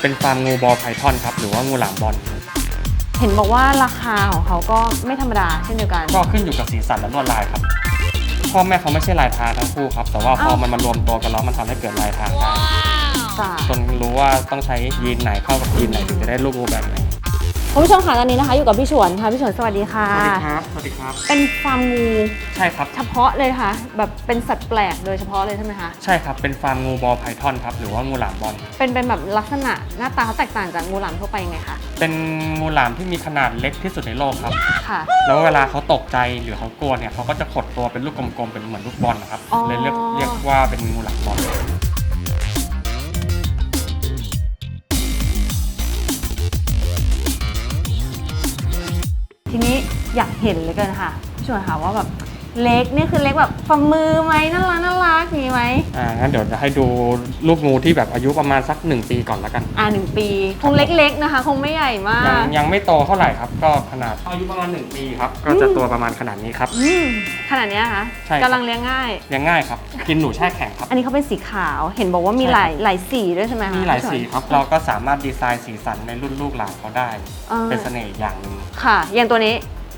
เป็นฟาร์มงูบอลไพทอนครับ หรือว่างูหลามบอล เห็นบอกว่าราคาของเขาก็ไม่ธรรมดาเช่นเดียวกัน ก็ขึ้นอยู่กับสีสันและลวดลายครับ พ่อแม่เขาไม่ใช่ลายทางทั้งคู่ครับ แต่ว่าพออ้าวมันมารวมตัวกันแล้วมันทำให้เกิดลายทางได้จ้ะจนรู้ว่าต้องใช้ยีนไหนเข้ากับยีนไหนถึงจะได้ลูกงูแบบไหน คุณผู้ชมค่ะตอนนี้นะคะ อยู่กับพี่ฉวนค่ะพี่ฉวนสวัสดีค่ะ สวัสดีครับ สวัสดีครับ เป็นฟาร์มงูใช่ครับ เฉพาะเลยค่ะ แบบเป็นสัตว์แปลกโดยเฉพาะเลยใช่ไหมคะใช่ครับ เป็นฟาร์มงูบอลไพทอนครับ หรือว่างูหลามบอล เป็นเป็นแบบลักษณะหน้าตาเขาแตกต่างจากงูหลามทั่วไปยังไงคะ เป็นงูหลามที่มีขนาดเล็กที่สุดในโลกครับ ค่ะ แล้วเวลาเขาตกใจหรือเขากลัวเนี่ยเขาก็จะขดตัวเป็นลูกกลมๆเป็นเหมือนลูกบอลนะครับอ๋อเลยเรียกเรียกว่าเป็นงูหลามบอล อยากเห็นเลยกันค่ะพี่ฉวนค่ะว่าแบบเล็กนี่คือเล็กแบบฝ่ามือไหมน่ารักน่ารักมีไหมอ่างั้นเดี๋ยวจะให้ดูลูกงูที่แบบอายุประมาณสักหนึ่งปีก่อนแล้วกัน อ่าหนึ่งปี คงเล็กๆนะคะ คงไม่ใหญ่มายังกยังไม่โตเท่าไหร่ครับ ก็ขนาดอายุประมาณ 1 ปีครับ ก็จะตัวประมาณขนาดนี้ครับ อืมขนาดเนี้ยคะใช่ครับ กำลังเลี้ยงง่าย เลี้ยงง่ายครับ กินหนูแช่แข็งครับ อันนี้เขาเป็นสีขาวเห็นบอกว่ามีใช่หครับลายหลายสีด้วยใช่ไหมคะมีหลายพี่ฉวน สีครับ เราก็สามารถดีไซน์สีสันในรุ่นลูกหลานเขาได้ อ่า เป็นเสน่ห์อย่างหนึ่งค่ะ อย่างตัวนี้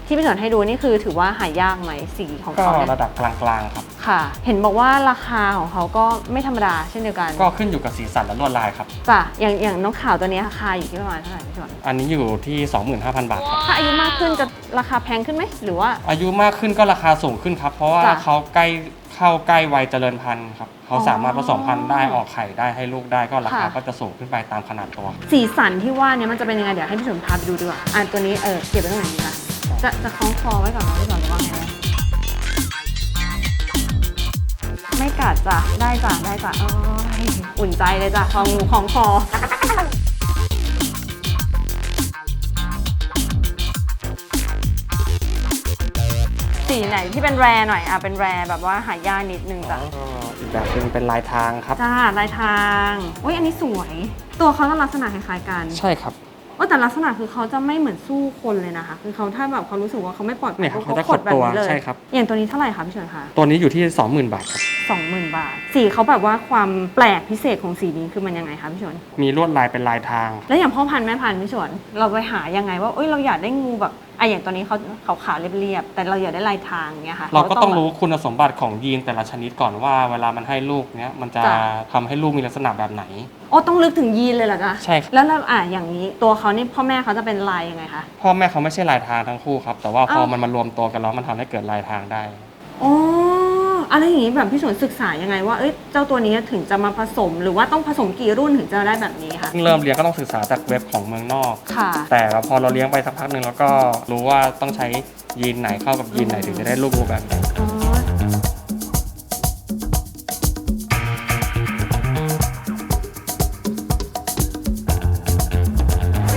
ที่พี่ฉวนให้ดูนี่คือถือว่าหายากไหมสีของก็เขาเนี่ยระดับกลางๆครับ ค่ะ เห็นบอกว่าราคาของเขาก็ไม่ธรรมดาเช่นเดียวกันก็ขึ้นอยู่กับสีสันและลวดลายครับ จ้ะอย่างอย่างน้องขาวตัวนี้ราคาอยู่ที่ประมาณเท่าไหร่พี่ฉวนอันนี้อยู่ที่ 25,000 บาทครับ ถ้าอายุมากขึ้นจะราคาแพงขึ้นไหมหรือว่า อายุมากขึ้นก็ราคาสูงขึ้นครับ เพราะว่าจ้ะเขาใกล้เข้าใกล้วัยเจริญพันธุ์ครับเขาอ๋อ สามารถผสมพันธุ์ได้ออกไข่ได้ให้ลูกได้ก็ราคาค่ะก็จะสูงขึ้นไปตามขนาดตัว สีสันที่ว่าเนี่ยมันจะเป็นยังไงเดี๋ยวให้พี่ฉวนพาไปดูดีกว่าอ่าตัวนี้เออเก็บไว้ตรงไหนดีคะ จะจะคล้องคอไว้ก่อนนะพี่ฉวนหรือว่าไงนะไม่กัดจ้ะได้จ้ะได้จ้ะโอ้ยอุ่นใจเลยจ้ะคองูของคอสีไหนที่เป็นแรหน่อยอะเป็นแรแบบว่าหายากนิดนึงจ้ะก็อีกแบบหนึงเป็นลายทางครับ จ้าลายทาง อุ้ยอันนี้สวย ตัวเขาจะลักษณะคล้ายๆกัน ใช่ครับ ว่าแต่ลักษณะคือเขาจะไม่เหมือนสู้คนเลยนะคะ คือเขาถ้าแบบเขารู้สึกว่าเขาไม่ปลอดภัเนี่ยยครับเขาเขาจะขดแบบนี้ขดตัวเลยใช่ครับ อย่างตัวนี้เท่าไหร่คะพี่เฉยคะ ตัวนี้อยู่ที่ 20,000 บาทครับ สองหมื่นบาท สีเขาแบบว่าความแปลกพิเศษของสีนี้คือมันยังไงคะพี่ชวน มีลวดลายเป็นลายทาง แล้วอย่างพ่อพันธุ์แม่พันธุ์พี่ชวนเราไปหายังไงว่าเอ้ยเราอยากได้งูแบบอะอย่างตัวนี้เขาขาวขาวๆเรียบๆแต่เราอยากได้ลายทางเงี้ยค่ะเราก็ต้องแบบรู้คุณสมบัติของยีนแต่ละชนิดก่อนว่า เวลามันให้ลูกเนี้ยมันจะจ้ะทำให้ลูกมีลักษณะแบบไหนโอ้ต้องลึกถึงยีนเลยเหรอจ๊ะใช่ครับแล้วแล้วอะอย่างนี้ตัวเขานี่พ่อแม่เขาจะเป็นลายยังไงคะพ่อแม่เขาไม่ใช่ลายทางทั้งคู่ครับ แต่ว่าพออ้าวมันมารวมตัวกันแล้วมันทำให้เกิดลายทางได้อ๋อ อะไรอย่างนี้แบบพี่สวนศึกษายังไงว่าเอ้ยเจ้าตัวนี้ถึงจะมาผสม หรือว่าต้องผสมกี่รุ่นถึงจะได้แบบนี้คะเพิ่งเริ่มเลี้ยงก็ต้องศึกษาจากเว็บของเมืองนอก ค่ะ แต่ว่าพอเราเลี้ยงไปสักพักหนึ่งเราก็รู้ว่าต้องใช้ยีนไหนเข้ากับยีนไหนถึงจะได้ลูกงูแบบไหน อ๋อ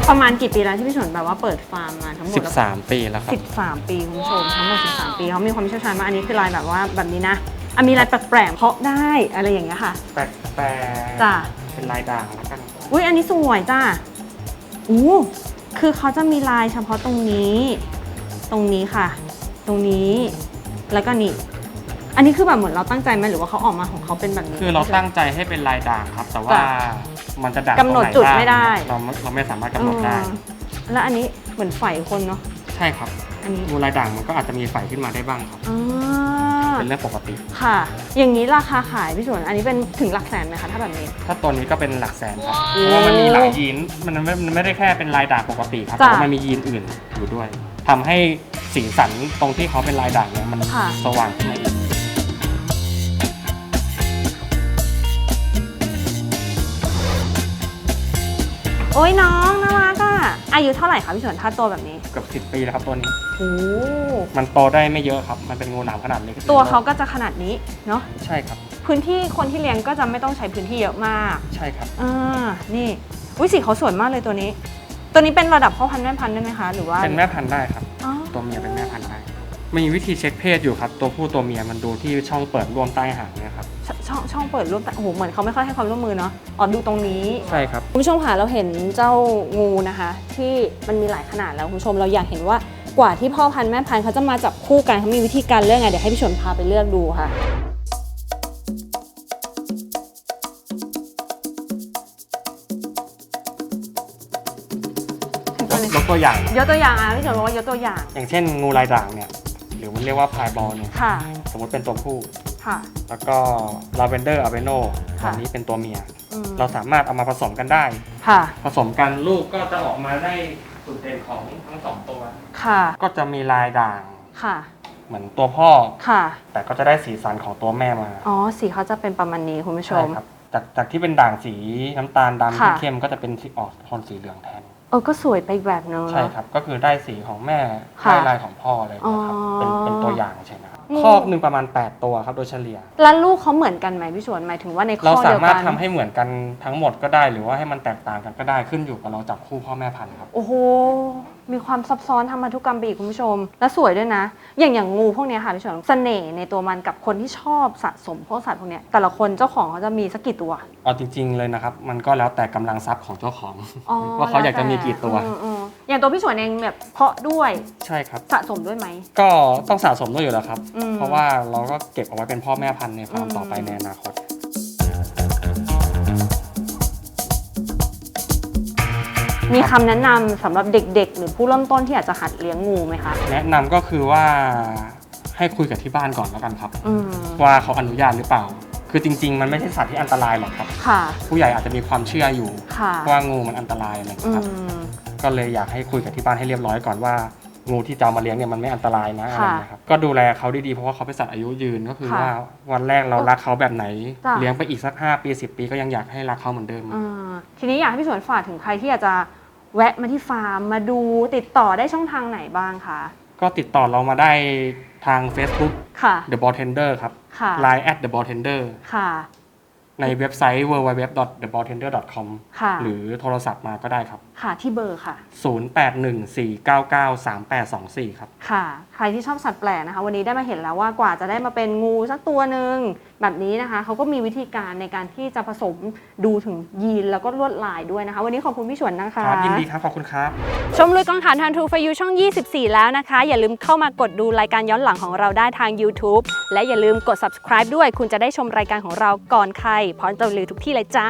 ประมาณกี่ปีแล้วที่พี่สวนแบบว่าเปิดฟาร์มมาทั้งหมดแล้ว13 ปีแล้วครับ 13 ปีคุณผู้ชมทั้งหมด 13 ปีเขามีความเชี่ยวชาญมากอันนี้คือลายแบบว่าแบบนี้นะอะมีลายแปลกๆเพาะได้อะไรอย่างเงี้ยค่ะ แปลกแปลกจ้ะเป็นลายด่างแล้วกัน อุ้ยอันนี้สวยจ้าอู้คือเขาจะมีลายเฉพาะตรงนี้ ตรงนี้ค่ะ ตรงนี้แล้วก็นี่อันนี้คือแบบเหมือนเราตั้งใจไหมหรือว่าเขาออกมาของเขาเป็นแบบนี้คือเราตั้งใจให้เป็นลายด่างครับ แต่ว่าจ้ะ มันจะด่างกำหนดตรงจุดบ้างไม่ได้ เราเราไม่สามารถกำหนดได้ อืมแล้วอันนี้เหมือนไฝคนเนาะใช่ครับอันนี้งูลายด่างมันก็อาจจะมีไฟขึ้นมาได้บ้างครับ อ่าเป็นเรื่องปกติ ค่ะ อย่างนี้ราคาขายพี่สวนอันนี้เป็นถึงหลักแสนไหมคะถ้าแบบนี้ ถ้าตัวนี้ก็เป็นหลักแสนครับโอ้เพราะว่ามันมีหลายยีนมันไม่มันไม่ได้แค่เป็นลายด่างปกติครับจ้ะแต่ว่ามันมียีนอื่นอยู่ด้วยทำให้สีสันตรงที่เขาเป็นลายด่างเนี่ยมันค่ะ สว่างขึ้นมาอีก โอ้ยน้องน่ารักอะอายุเท่าไหร่คะพี่สวนถ้าตัวแบบนี้เกือบสิบปีแล้วครับตัวนี้ โอ้มันโตได้ไม่เยอะครับ มันเป็นงูหนามขนาดเล็กตัวเขาก็จะขนาดนี้เนาะใช่ครับ พื้นที่คนที่เลี้ยงก็จะไม่ต้องใช้พื้นที่เยอะมาก ใช่ครับอ่านี่อุ้ยสีเขาสวยมากเลยตัวนี้ ตัวนี้เป็นระดับพ่อพันธุ์แม่พันธุ์ได้ไหมคะหรือว่าเป็นแม่พันธุ์ได้ครับอ๋อตัวเมียเป็นแม่พันธุ์ได้มีวิธีเช็คเพศอยู่ครับ ตัวผู้ตัวเมียมันดูที่ช่องเปิดร่วมใต้หางเนี่ยครับ ช่องช่องเปิดรูปแต่โอ้โหเหมือนเขาไม่ค่อยให้ความร่วมมือเนาะอ๋อดูตรงนี้ ใช่ครับ คุณผู้ชมค่ะเราเห็นเจ้างูนะคะ ที่มันมีหลายขนาดแล้วคุณผู้ชมเราอยากเห็นว่ากว่าที่พ่อพันธุ์แม่พันธุ์เขาจะมาจับคู่กันเขามีวิธีการเลือกไงเดี๋ยวให้พี่ชนพาไปเลือกดูค่ะ ยกตัวอย่าง ยกตัวอย่างอะพี่ชวนบอกว่ายกตัวอย่างอย่างเช่นงูลายด่างเนี่ยหรือมันเรียกว่าพายบอลเนี่ยค่ะ สมมติเป็นตัวผู้ ค่ะ แล้วก็ลาเวนเดอร์อาเบโนค่ะ อันนี้เป็นตัวเมีย อืมเราสามารถเอามาผสมกันได้ ค่ะผสมกันลูกก็จะออกมาได้สุดเด่นของทั้งสองตัว ค่ะก็จะมีลายด่างค่ะเหมือนตัวพ่อ ค่ะแต่ก็จะได้สีสันของตัวแม่มาอ๋อสีเขาจะเป็นประมาณนี้คุณผู้ชใช่มครับจากจากที่เป็นด่างสีน้ำตาลดำค่ะ เข้มๆก็จะเป็นสีออกโทนสีเหลืองแทน เออก็สวยไปอีกแบบนึงใช่เนาะครับ ก็คือได้สีของแม่ค่ะได้ลายของพ่ออะไรอย่างเงี้ยครับ อ๋อ เป็นเป็นตัวอย่างใช่ไหมครับอืม คอกหนึ่งประมาณ 8 ตัวครับโดยเฉลี่ย แล้วลูกเขาเหมือนกันไหมพี่ชวนหมายถึงว่าในข้เราอสาเดียวมารถกันทำให้เหมือนกันทั้งหมดก็ได้ หรือว่าให้มันแตกต่างกันก็ได้ขึ้นอยู่กับเราจับคู่พ่อแม่พันธุ์ครับ โอ้โห มีความซับซ้อนทำมาทุกกรรมไปอีกคุณผู้ชม และสวยด้วยนะ อย่างอย่างงูพวกเนี้ยค่ะพี่ชวนเสน่ห์ในตัวมันกับคนที่ชอบสะสมพวกสัตว์พวกเนี้ยแต่ละคนเจ้าของเขาจะมีสักกี่ตัว เอาจริง ๆ เลยนะครับ มันก็แล้วแต่กำลังทรัพย์ของเจ้าของ อ๋อว่าเขาอยากจะมีกี่ตัว อืมอืมอย่างตัวพี่ชวนเองแบบเพาะด้วยใช่ครับ สะสมด้วยไหม ก็ต้องสะสมด้วยอยู่แล้วครับ อืมเพราะว่าเราก็เก็บเอาไว้เป็นพ่อแม่พันธุ์ในฟาร์มอืม ต่อไปในอนาคต มีคำแนะนำสำหรับเด็ก ๆ หรือผู้เริ่มต้นที่อยากจะหัดเลี้ยงงูไหมคะแนะนำก็คือว่าให้คุยกับที่บ้านก่อนแล้วกันครับ อืมว่าเขาอนุญาตหรือเปล่า คือจริง ๆ มันไม่ใช่สัตว์ที่อันตรายหรอกครับ ค่ะผู้ใหญ่อาจจะมีความเชื่ออยู่ ค่ะว่างูมันอันตรายอะไรอย่างอืเงี้ยครับ ม ก็เลยอยากให้คุยกับที่บ้านให้เรียบร้อยก่อนว่า งูที่จะเอามาเลี้ยงเนี่ยมันไม่อันตรายนะอะไรค่ะอย่างเงี้ยครับก็ดูแลเขาดีๆเพราะว่าเขาเป็นสัตว์อายุยืนก็คือค่ะว่าวันแรกเรารักเขาแบบไหน จ้ะ เลี้ยงไปอีกสัก 5 ปี 10 ปีก็ยังอยากให้รักเขาเหมือนเดิม อ่าทีนี้อยากให้พี่สวนฝากถึงใครที่อยากจะ แวะมาที่ฟาร์มมาดูติดต่อได้ช่องทางไหนบ้างคะ ก็ติดต่อเรามาได้ทาง Facebook ค่ะ The Bartender ครับ ค่ะ Line at The Bartender ค่ะ ในเว็บไซต์ www.thebartender.com ค่ะ หรือโทรศัพท์มาก็ได้ครับ ค่ะที่เบอร์ค่ะ 0814993824 ครับ ค่ะ ใครที่ชอบสัตว์แปลกนะคะ วันนี้ได้มาเห็นแล้วว่ากว่าจะได้มาเป็นงูสักตัวหนึ่ง แบบนี้นะคะเขาก็มีวิธีการในการที่จะผสมดูถึงยีนแล้วก็ลวดลายด้วยนะคะ วันนี้ขอบคุณพี่ฉวนนะคะ ครับยินดีครับขอบคุณครับ ชมลุยกองถ่านทางทูฟยูช่อง 24 แล้วนะคะ อย่าลืมเข้ามากดดูรายการย้อนหลังของเราได้ทาง YouTube และอย่าลืมกด subscribe ด้วย คุณจะได้ชมรายการของเราก่อนใครพร้อมจะรีวิวทุกที่เลยจ้า